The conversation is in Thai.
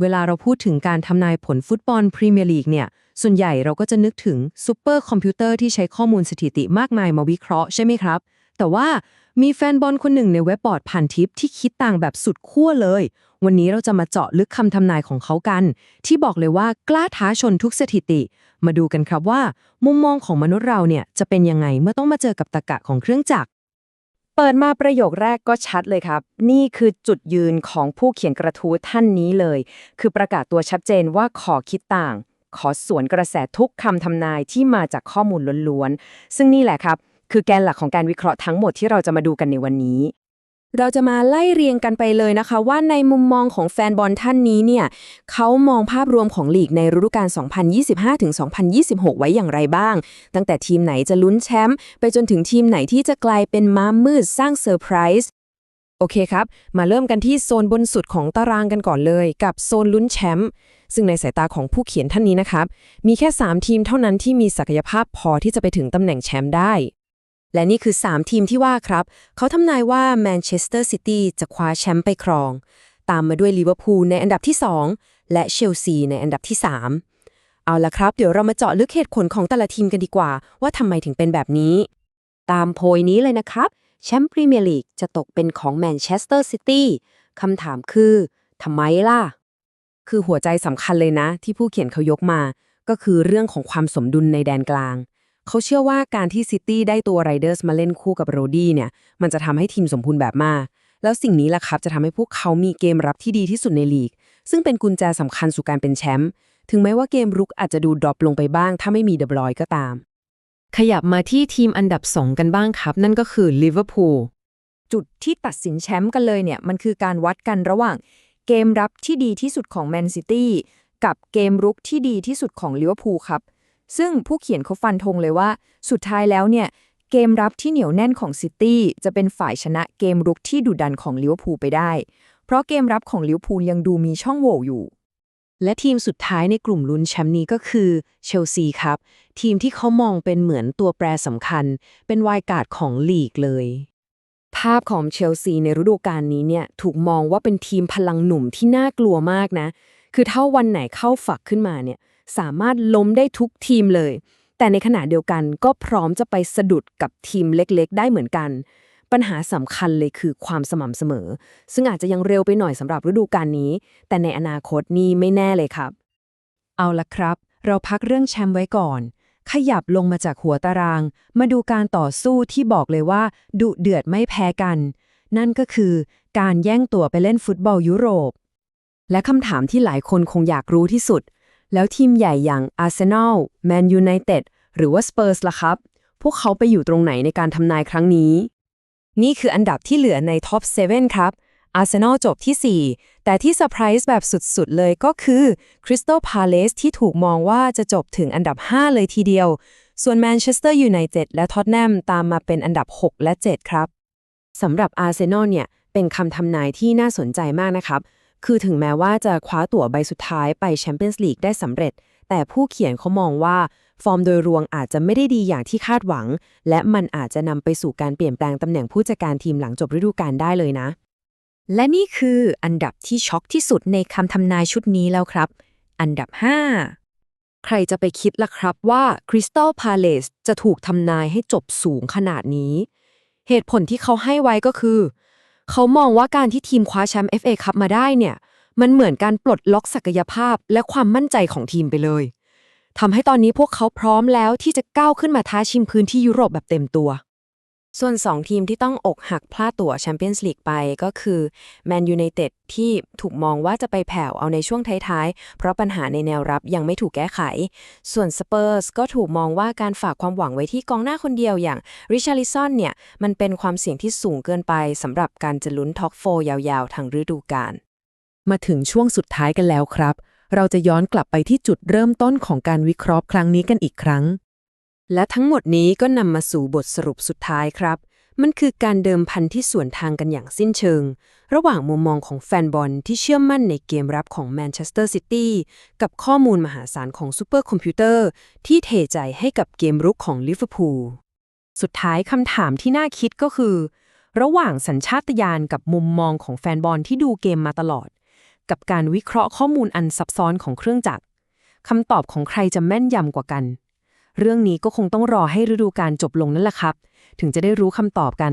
เวลาเราพูดถึงการทำนายผลฟุตบอลพรีเมียร์ลีกเนี่ย ส่วนใหญ่เราก็จะนึกถึงซูเปอร์คอมพิวเตอร์ที่ใช้ข้อมูลสถิติมากมายมาวิเคราะห์ใช่ไหมครับ แต่ว่ามีแฟนบอลคนหนึ่งในเว็บบอร์ดพันทิปที่คิดต่างแบบสุดขั้วเลย วันนี้เราจะมาเจาะลึกคำทำนายของเขากัน ที่บอกเลยว่ากล้าท้าชนทุกสถิติ มาดูกันครับว่า มุมมองของมนุษย์เราเนี่ยจะเป็นยังไงเมื่อต้องมาเจอกับตรรกะของเครื่องจักร เปิดมาประโยคแรกก็ชัดเลยครับ นี่คือจุดยืนของผู้เขียนกระทู้ท่านนี้เลย คือประกาศตัวชัดเจนว่าขอคิดต่าง ขอสวนกระแสทุกคำทำนายที่มาจากข้อมูลล้วนๆ ซึ่งนี่แหละครับ คือแกนหลักของการวิเคราะห์ทั้งหมดที่เราจะมาดูกันในวันนี้ เราจะมาไล่เรียงกันไปเลยนะคะว่าในมุมมองของแฟนบอลท่านนี้เนี่ยเขามองภาพรวมของลีกในฤดูกาล 2025-2026 ไว้อย่างไรบ้าง ตั้งแต่ทีมไหนจะลุ้นแชมป์ไปจนถึงทีมไหนที่จะกลายเป็นม้ามืดสร้างเซอร์ไพรส์โอเคครับ มาเริ่มกันที่โซนบนสุดของตารางกันก่อนเลย กับโซนลุ้นแชมป์ซึ่งในสายตาของผู้เขียนท่านนี้นะครับ มีแค่ 3 ทีมเท่านั้นที่มีศักยภาพพอที่จะไปถึงตำแหน่งแชมป์ได้ และนี่คือ 3 ทีมที่ว่าครับ เขาทำนายว่าแมนเชสเตอร์ซิตี้จะคว้าแชมป์ไปครอง ตามมาด้วยลิเวอร์พูลในอันดับที่ 2 และเชลซีในอันดับที่ 3 เอาละครับ เดี๋ยวเรามาเจาะลึกเหตุผลของแต่ละทีมกันดีกว่า ว่าทำไมถึงเป็นแบบนี้ ตามโพยนี้เลยนะครับแชมป์พรีเมียร์ลีกจะตกเป็นของแมนเชสเตอร์ซิตี้คำถามคือทำไมล่ะ คือหัวใจสำคัญเลยนะ ที่ผู้เขียนเขายกมา ก็คือเรื่องของความสมดุลในแดนกลาง เขาเชื่อว่าการที่ซิตี้ได้ตัวไรเดอร์สมาเล่นคู่กับโรดี้เนี่ย มันจะทำให้ทีมสมบูรณ์แบบมาก แล้วสิ่งนี้ล่ะครับจะทำให้พวกเขามีเกมรับที่ดีที่สุดในลีก ซึ่งเป็นกุญแจสำคัญสู่การเป็นแชมป์ ถึงแม้ว่าเกมรุกอาจจะดูดรอปลงไปบ้าง ถ้าไม่มีเดบรอยก็ตาม ขยับมาที่ทีมอันดับ 2 กันบ้างครับ นั่นก็คือลิเวอร์พูล จุดที่ตัดสินแชมป์กันเลยเนี่ย มันคือการวัดกันระหว่าง เกมรับที่ดีที่สุดของแมนซิตี้กับเกมรุกที่ดีที่สุดของลิเวอร์พูลครับ ซึ่งผู้เขียนเขาฟันธงเลยว่า สุดท้ายแล้วเนี่ยเกมรับที่เหนียวแน่นของซิตี้จะเป็นฝ่ายชนะเกมรุกที่ดุดันของลิเวอร์พูลไปได้ เพราะเกมรับของลิเวอร์พูลยังดูมีช่องโหว่อยู่ และทีมสุดท้ายในกลุ่มลุ้นแชมป์นี้ก็คือเชลซีครับ ทีมที่เขามองเป็นเหมือนตัวแปรสำคัญ เป็นวายการ์ดของลีกเลย ภาพของเชลซีในฤดูกาลนี้เนี่ยถูกมองว่าเป็นทีมพลังหนุ่มที่น่ากลัวมากนะ คือถ้าวันไหนเข้าฝักขึ้นมาเนี่ย สามารถล้มได้ทุกทีมเลย แต่ในขณะเดียวกันก็พร้อมจะไปสะดุดกับทีมเล็กๆ ได้เหมือนกัน ปัญหาสำคัญเลยคือความสม่ำเสมอ ซึ่งอาจจะยังเร็วไปหน่อยสำหรับฤดูกาลนี้ แต่ในอนาคตนี่ไม่แน่เลยครับ เอาละครับ เราพักเรื่องแชมป์ไว้ก่อน ขยับลงมาจากหัวตาราง มาดูการต่อสู้ที่บอกเลยว่า ดุเดือดไม่แพ้กัน นั่นก็คือการแย่งตัวไปเล่นฟุตบอลยุโรปและคำถามที่หลายคนคงอยากรู้ที่สุด แล้วทีมใหญ่อย่างอาร์เซนอลแมนยูไนเต็ดหรือว่าสเปอร์สล่ะครับ พวกเขาไปอยู่ตรงไหนในการทำนายครั้งนี้ นี่คืออันดับที่เหลือในท็อป 7 ครับอาร์เซนอลจบที่ 4 แต่ที่เซอร์ไพรส์แบบสุด ๆ เลยก็คือคริสตัลพาเลสที่ถูกมองว่าจะจบถึงอันดับ 5 เลยทีเดียว ส่วนแมนเชสเตอร์ยูไนเต็ดและท็อตแนมตามมาเป็นอันดับ 6 และ 7 ครับสำหรับอาร์เซนอลเนี่ย เป็นคำทำนายที่น่าสนใจมากนะครับ คือถึงแม้ว่าจะคว้าตั๋วใบสุดท้ายไปแชมเปี้ยนส์ลีกได้สำเร็จ แต่ผู้เขียนเขามองว่า ฟอร์มโดยรวมอาจจะไม่ได้ดีอย่างที่คาดหวัง และมันอาจจะนำไปสู่การเปลี่ยนแปลงตำแหน่งผู้จัดการทีมหลังจบฤดูกาลได้เลยนะ และนี่คืออันดับที่ช็อกที่สุดในคำทำนายชุดนี้แล้วครับ อันดับ 5 ใครจะไปคิดล่ะครับว่าคริสตัลพาเลสจะถูกทำนายให้จบสูงขนาดนี้ เหตุผลที่เขาให้ไว้ก็คือ เขามองว่าการที่ทีมคว้าแชมป์ FA คัพมาได้เนี่ย มันเหมือนการปลดล็อกศักยภาพและความมั่นใจของทีมไปเลยทำให้ตอนนี้พวกเขาพร้อมแล้วที่จะก้าวขึ้นมาท้าชิงพื้นที่ยุโรปแบบเต็มตัว ส่วน 2 ทีมที่ต้องอกหักพลาดตั๋วแชมเปี้ยนส์ลีกไปก็คือแมนยูไนเต็ดที่ถูกมองว่าจะไปแผ่วเอาในช่วงท้ายๆ เพราะปัญหาในแนวรับยังไม่ถูกแก้ไข ส่วนสเปอร์สก็ถูกมองว่าการฝากความหวังไว้ที่กองหน้าคนเดียวอย่างริชาริซอนเนี่ย มันเป็นความเสี่ยงที่สูงเกินไปสำหรับการจะลุ้นท็อปโฟยาวๆทางฤดูกาลมาถึงช่วงสุดท้ายกันแล้วครับ เราจะย้อนกลับไปที่จุดเริ่มต้นของการวิเคราะห์ครั้งนี้กันอีกครั้ง และทั้งหมดนี้ก็นำมาสู่บทสรุปสุดท้ายครับ มันคือการเดิมพันที่สวนทางกันอย่างสิ้นเชิง ระหว่างมุมมองของแฟนบอลที่เชื่อมั่นในเกมรับของแมนเชสเตอร์ซิตี้กับข้อมูลมหาศาลของซูเปอร์คอมพิวเตอร์ที่เทใจให้กับเกมรุกของลิเวอร์พูล สุดท้ายคำถามที่น่าคิดก็คือ ระหว่างสัญชาตญาณกับมุมมองของแฟนบอลที่ดูเกมมาตลอด กับการวิเคราะห์ข้อมูลอันซับซ้อนของเครื่องจักรคำตอบของใครจะแม่นยำกว่ากัน เรื่องนี้ก็คงต้องรอให้ฤดูการจบลงนั่นแหละครับ ถึงจะได้รู้คำตอบกัน